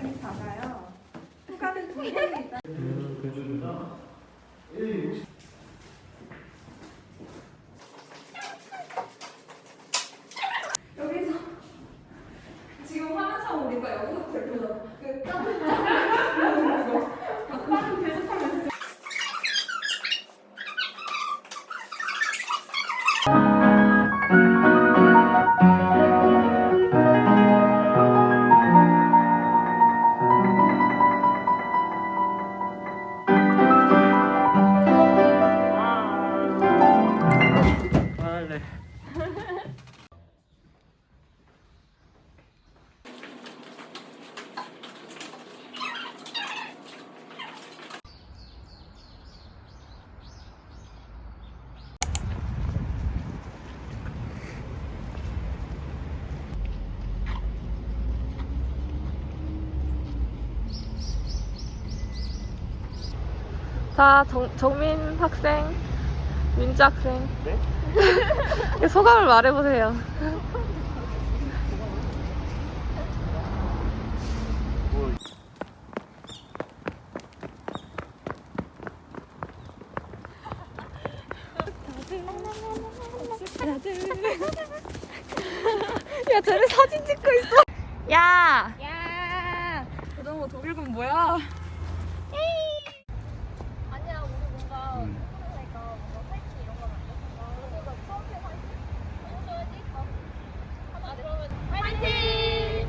선생님 봐봐요. 후가는 통일이 있다. 자, 정, 정민 학생, 민지 학생. 네? 소감을 말해보세요. 뭐 야, 쟤네 사진 찍고 있어. 야! 야! 그동안 독일군 뭐야 우리 뭔가 음. 하니까 뭔가 화이팅 이런 거 만들어. 그러니까 처음에 화이팅. 해줘야지. 어. 하나 그러면 화이팅!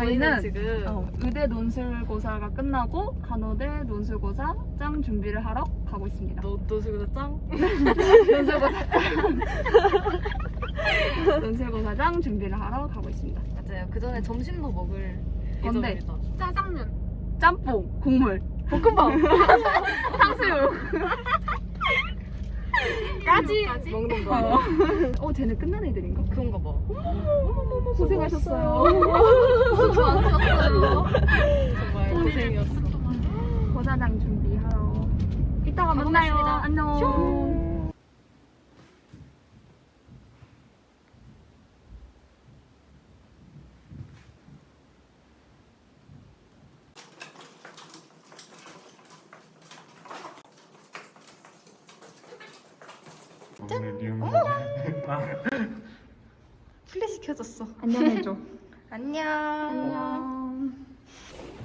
저희는 지금 어, 의대 논술고사가 끝나고 간호대 논술고사 짱 준비를 하러 가고 있습니다. 너 논술고사 짱? 논술고사 짱. 논술고사 짱 준비를 하러 가고 있습니다. 맞아요. 그 전에 점심도 먹을? 예정입니다. 짜장면. 짬뽕, 국물, 볶음밥, 탕수육. 까지 먹는 거. 어, 쟤네 끝난 애들인가? 그런가 봐. 고생하셨어요. 수고 많으셨어요. 정말 고생이었어. 고사장 준비하러. 이따가 만나요. 안녕. 플래시 켜졌어. 안녕해줘. 안녕. 안녕.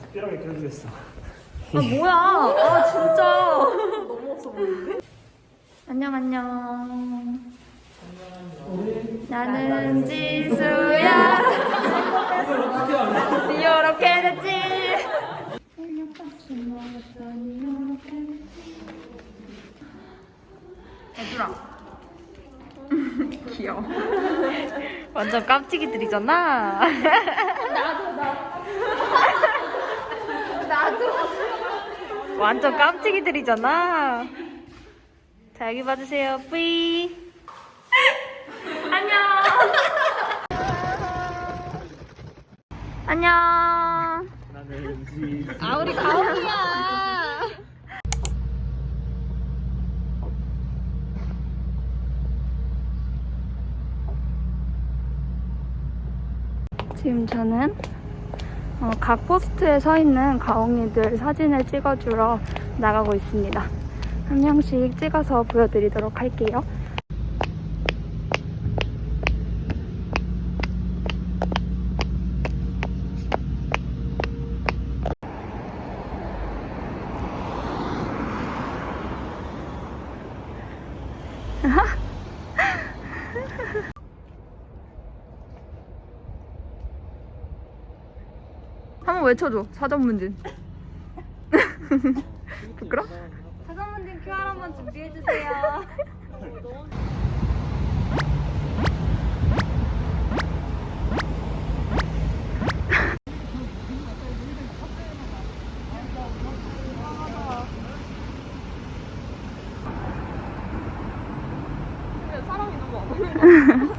특별하게 껴주겠어. 아 뭐야? 아 진짜. 너무 없어 보이는데? 안녕 안녕. 나는 지수야. 이렇게 됐지. 얘들아. 귀여워. 완전 깜찍이들이잖아. 완전 깜찍이들이잖아. 자, 여기 봐주세요. 뿌이. 안녕. 안녕. 나는 지. 아, 우리 가온이야. 지금 저는 어, 각 포스트에 서 있는 가옹이들 사진을 찍어주러 나가고 있습니다. 한 명씩 찍어서 보여드리도록 할게요. 외쳐줘. 사전 문진. 부끄러? 사전 문진 QR 한번 준비해 주세요. 사람이 너무 안 보이는